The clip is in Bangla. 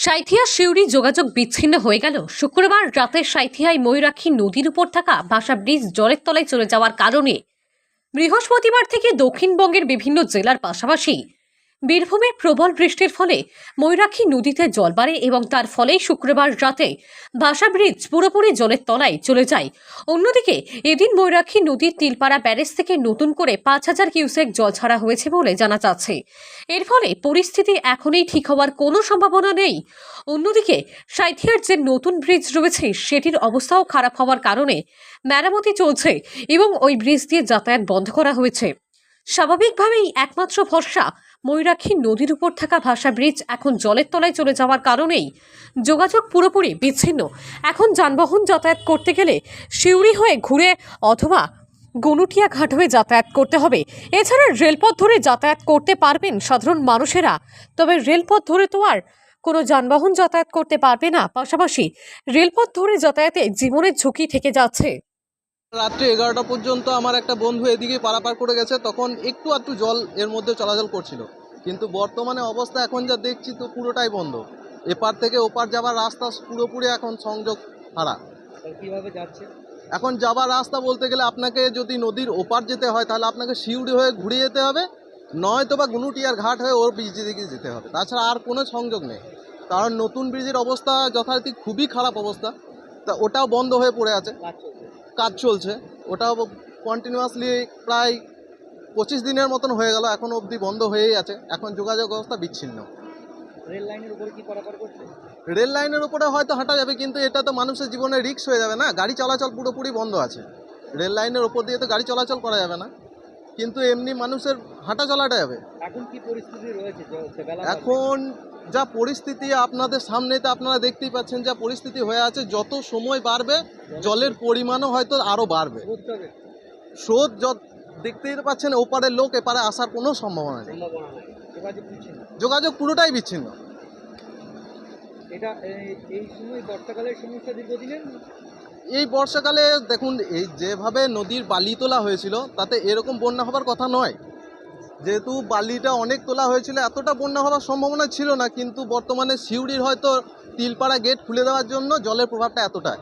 সাঁইথিয়া সিউড়ি যোগাযোগ বিচ্ছিন্ন হয়ে গেল। শুক্রবার রাতে সাঁইথিয়ায় ময়ূরাক্ষী নদীর উপর থাকা ভাষা ব্রিজ জলের তলায় চলে যাওয়ার কারণে বৃহস্পতিবার থেকে দক্ষিণবঙ্গের বিভিন্ন জেলার পাশাপাশি বীরভূমে প্রবল বৃষ্টির ফলে ময়ূরাক্ষী নদীতে জল বাড়ে এবং তার ফলেই শুক্রবার রাতে ভাষা ব্রিজ পুরোপুরি জলের তলায় চলে যায়। অন্যদিকে এদিন ময়ূরাক্ষী নদীর তিলপাড়া ব্যারেজ থেকে নতুন করে পাঁচ হাজার কিউসেক জল ছাড়া হয়েছে বলে জানা যাচ্ছে। এর ফলে পরিস্থিতি এখনই ঠিক হওয়ার কোনো সম্ভাবনা নেই। অন্যদিকে সাঁইথিয়ার যে নতুন ব্রিজ রয়েছে, সেটির অবস্থাও খারাপ হওয়ার কারণে মেরামতি চলছে এবং ওই ব্রিজ দিয়ে যাতায়াত বন্ধ করা হয়েছে। স্বাভাবিকভাবেই একমাত্র ভরসা ময়ূরাক্ষী নদীর উপর থাকা ভাষা ব্রিজ এখন জলের তলায় চলে যাওয়ার কারণেই যোগাযোগ পুরোপুরি বিচ্ছিন্ন। এখন যানবাহন যাতায়াত করতে গেলে শিউরি হয়ে ঘুরে অথবা গনুটিয়া ঘাট হয়ে যাতায়াত করতে হবে। এছাড়া রেলপথ ধরে যাতায়াত করতে পারবেন সাধারণ মানুষেরা। তবে রেলপথ ধরে তো আর কোনো যানবাহন যাতায়াত করতে পারবে না। পাশাপাশি রেলপথ ধরে যাতায়াতে জীবনের ঝুঁকি থেকে যাচ্ছে। রাত্রি এগারোটা পর্যন্ত আমার একটা বন্ধু এদিকে পারাপার করে গেছে, তখন একটু একটু জল এর মধ্যে চলাচল করছিল। কিন্তু বর্তমানে অবস্থা এখন যা দেখছি তো পুরোটাই বন্ধ। এপার থেকে ওপার যাবার রাস্তা পুরোপুরি এখন সংযোগ হারা কীভাবে যাচ্ছে? এখন যাবার রাস্তা বলতে গেলে আপনাকে যদি নদীর ওপার যেতে হয় তাহলে আপনাকে শিউড়ি হয়ে ঘুরে যেতে হবে নয়তো বা গুনুটিয়ার ঘাট হয়ে ওর ব্রিজ দিকে যেতে হবে। তাছাড়া আর কোনো সংযোগ নেই। কারণ নতুন ব্রিজের অবস্থা যথারীতি খুবই খারাপ অবস্থা। তা ওটাও বন্ধ হয়ে পড়ে আছে। কাজ চলছে। কাজ চলছে। ওটাও কন্টিনিউয়াসলি প্রায় পঁচিশ দিনের মতন হয়ে গেল এখন অবধি বন্ধ হয়েই আছে। এখন যোগাযোগ ব্যবস্থা বিচ্ছিন্ন। রেল লাইনের উপরে কি পারাপার করছে? রেল লাইনের উপরে হয়তো হাঁটা যাবে কিন্তু এটা তো মানুষের জীবনে রিস্ক হয়ে যাবে না। গাড়ি চলাচল পুরোপুরি বন্ধ আছে। রেল লাইনের ওপর দিয়ে তো গাড়ি চলাচল করা যাবে না। কিন্তু এমনি মানুষের হাঁটা চলাটা যাবে। এখন কি পরিস্থিতি রয়েছে? এখন যা পরিস্থিতি আপনাদের সামনে তো আপনারা দেখতেই পাচ্ছেন যা পরিস্থিতি হয়ে আছে যত সময় বাড়বে জলের পরিমাণও হয়তো আরও বাড়বে। স্রোত যত দেখতেই তো পাচ্ছেন ওপারের লোক এপারে আসার কোনো সম্ভাবনা নেই। যোগাযোগ পুরোটাই বিচ্ছিন্ন। এটা এই- এই সময় বর্ষাকালের সমস্যা দীর্ঘদিনের? এই বর্ষাকালে দেখুন এই যেভাবে নদীর বালি তোলা হয়েছিল তাতে এরকম বন্যা হবার কথা নয়। যেহেতু বালিটা অনেক তোলা হয়েছিল এতটা বন্যা হওয়ার সম্ভাবনা ছিল না কিন্তু বর্তমানে সিউড়ির হয়তো তিলপাড়া গেট খুলে দেওয়ার জন্য জলের প্রভাবটা এতটাই।